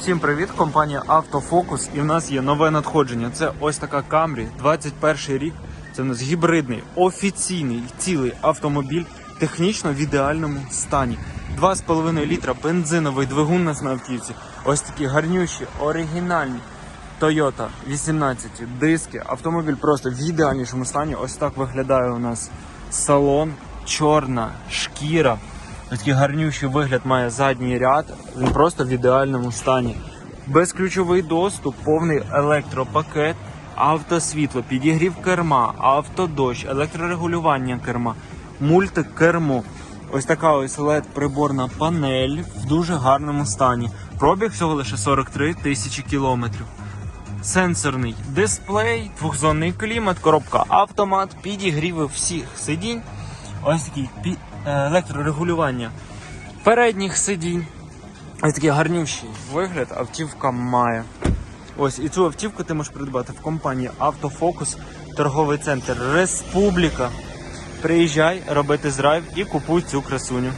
Всім привіт, компанія Автофокус. І в нас є нове надходження. Це ось така Camry, 21 рік. Це у нас гібридний, офіційний цілий автомобіль, технічно в ідеальному стані. 2,5 літра бензиновий двигун на автівці. Ось такі гарнющі, оригінальні Toyota 18 диски. Автомобіль просто в ідеальнішому стані. Ось так виглядає у нас салон, чорна шкіра. Такий гарнющий вигляд має задній ряд. Він просто в ідеальному стані. Безключовий доступ, повний електропакет, автосвітло, підігрів керма, автодощ, електрорегулювання керма, мультикермо. Ось така ось led приборна панель в дуже гарному стані. Пробіг всього лише 43 тисячі кілометрів. Сенсорний дисплей, двохзонний клімат, коробка автомат, підігріви всіх сидінь. Ось такий електрорегулювання передніх сидінь. Ось такий гарнющий вигляд автівка має. Ось і цю автівку ти можеш придбати в компанії Автофокус, торговий центр Республіка. Приїжджай, робити тест-драйв і купуй цю красуню.